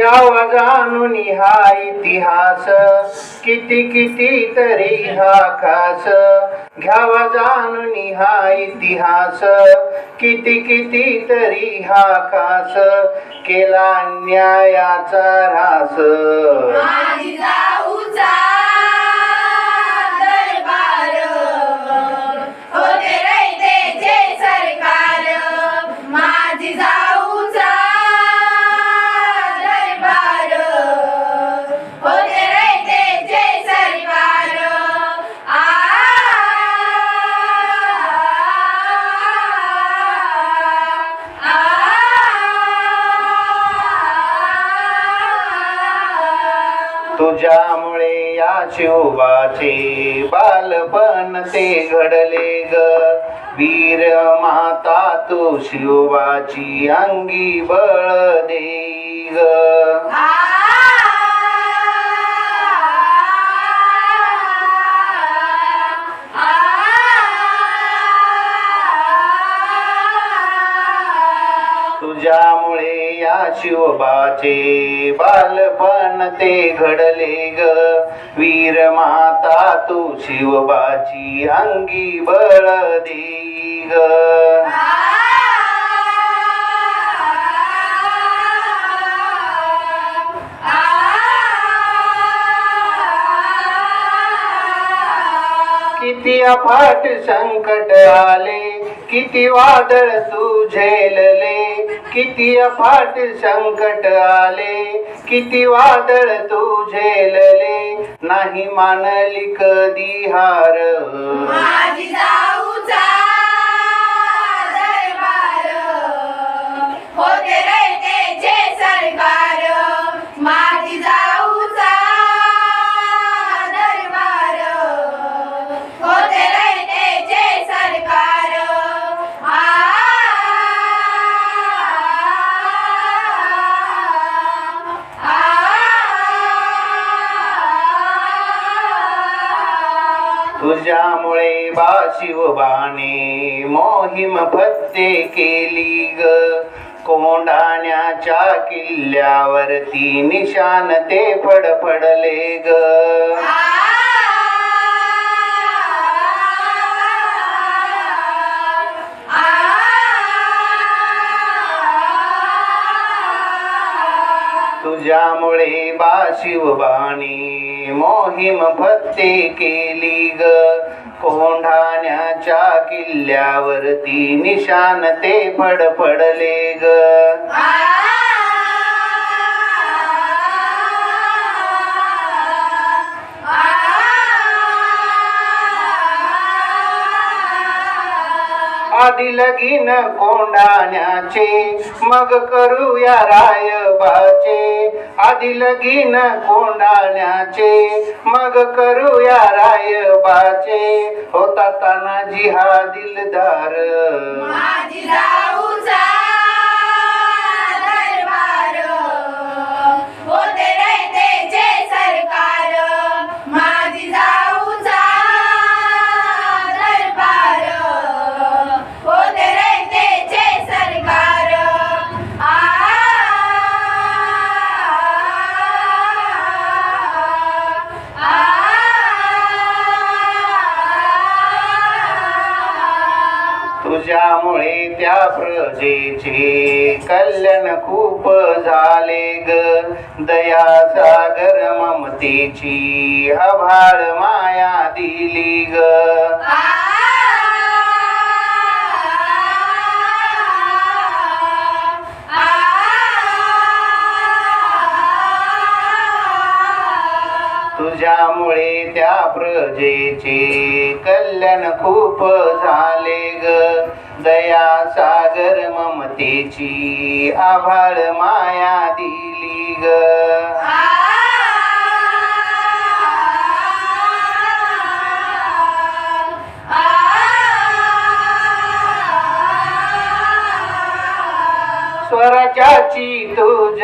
घ्यावा जाणून हा इतिहास. किती किती तरी हा खास. घ्यावा जाणून हा इतिहास. किती किती तरी हा खास. केला न्यायाचा रास तुझ्यामुळे या शिवबाचे बालपण ते घडले ग. वीर माता तू शिवबाची अंगी बळ दे ग. शिवबाचे बालपण ते घडले ग. वीर माता तू शिवबाची अंगी बळ देई ग. किती अफाट संकट आले. किती वादळ तू झेलले? किती अफाट संकट आले? किती वादळ तू झेलले? नाही मानली कधी हार. होते त्यामुळे बा शिवबाने मोहिम फत्ते केली ग. कोंडाण्याच्या किल्ल्यावरती निशान ते फडफडले ग. तुझ्यामुळे बा शिवबाने मोहिम फत्ते केली ग. कोंढाण्याच्या किल्ल्यावरती निशान ते फडफडले ग. आधी लगीन कोंडाण्याचे मग करूया रायबाचे. आधी लगीन कोंडाण्याचे मग करूया रायबाचे. होता तानाजी हा दिलदार. ज्यामुळे त्या प्रजेचे कल्याण खूप झाले ग. दया सागर ममतेची आभाळ माया दिली ग. तुझ्यामुळे त्या प्रजेचे कल्याण खूप झाले ग. दया सागर ममतेची आभाळ माया दिली ग.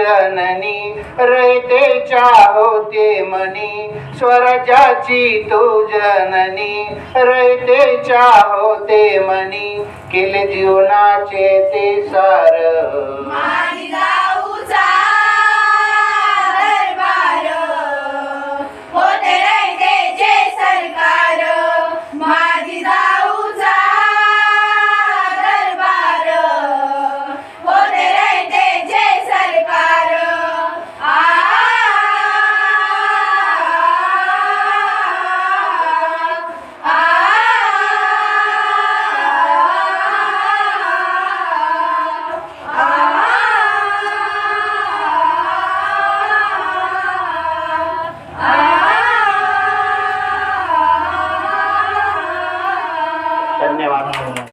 जननी रयतेच्या होते मनी स्वरजाची तू जननी रयतेच्या होते मनी केले जीवनाचे ते सार.